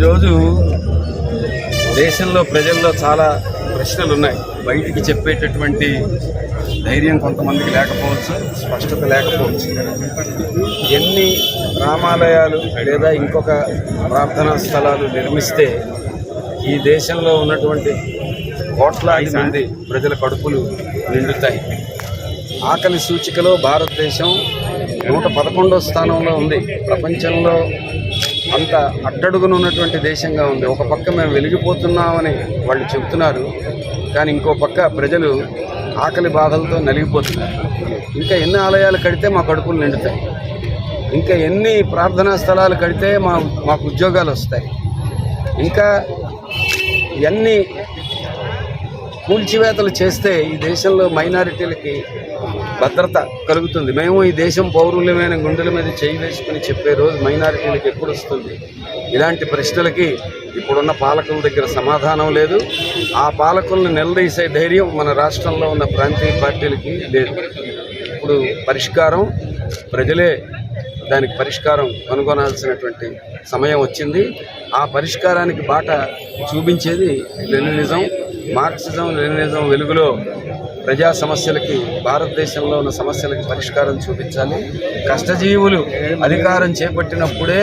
ఈరోజు దేశంలో ప్రజల్లో చాలా ప్రశ్నలు ఉన్నాయి బయటికి చెప్పేటటువంటి ధైర్యం కొంతమందికి లేకపోవచ్చు స్పష్టత లేకపోవచ్చు. ఎన్ని రామాలయాలు లేదా ఇంకొక ప్రార్థనా స్థలాలు నిర్మిస్తే ఈ దేశంలో ఉన్నటువంటి కోట్లాది మంది ప్రజల కడుపులు నిండుతాయి. ఆకలి సూచికలో భారతదేశం నూట పదకొండో స్థానంలో ఉంది. ప్రపంచంలో అంత అట్టడుగున ఉన్నటువంటి దేశంగా ఉంది. ఒక పక్క మేము వెలిగిపోతున్నామని వాళ్ళు చెబుతున్నారు. కానీ ఇంకో పక్క ప్రజలు ఆకలి బాధలతో నలిగిపోతున్నారు. ఇంకా ఎన్ని ఆలయాలు కడితే మా కడుపులు నిండుతాయి. ఇంకా ఎన్ని ప్రార్థనా స్థలాలు కడితే మా మాకు ఉద్యోగాలు వస్తాయి. ఇంకా ఎన్ని కూల్చివేతలు చేస్తే ఈ దేశంలో మైనారిటీలకి భద్రత కలుగుతుంది. మేము ఈ దేశం పౌరులమైన గుండెల మీద చేయి వేసుకుని చెప్పే రోజు మైనారిటీలకు ఎప్పుడు వస్తుంది? ఇలాంటి ప్రశ్నలకి ఇప్పుడున్న పాలకుల దగ్గర సమాధానం లేదు. ఆ పాలకులను నిలదీసే ధైర్యం మన రాష్ట్రంలో ఉన్న ప్రాంతీయ పార్టీలకి లేదు. ఇప్పుడు పరిష్కారం ప్రజలే దానికి పరిష్కారం కనుగొనాల్సినటువంటి సమయం వచ్చింది. ఆ పరిష్కారానికి బాట చూపించేది లెనినిజం మార్క్సిజం లెనినిజం వెలుగులో ప్రజా సమస్యలకి భారతదేశంలో ఉన్న సమస్యలకి పరిష్కారం చూపించాలి. కష్టజీవులు అధికారం చేపట్టినప్పుడే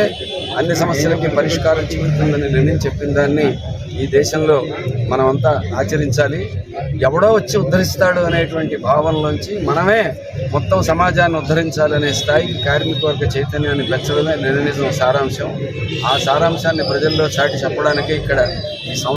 అన్ని సమస్యలకి పరిష్కారం చూపుతుందని నిర్ణయం చెప్పిన దాన్ని ఈ దేశంలో మనమంతా ఆచరించాలి. ఎవడో వచ్చి ఉద్ధరిస్తాడు అనేటువంటి భావనలోంచి మనమే మొత్తం సమాజాన్ని ఉద్ధరించాలనే స్థాయి కార్మికవర్గ చైతన్యాన్ని పెంచడమే నిర్ణయించిన సారాంశం. ఆ సారాంశాన్ని ప్రజల్లో చాటి చెప్పడానికి ఇక్కడ ఈ సం-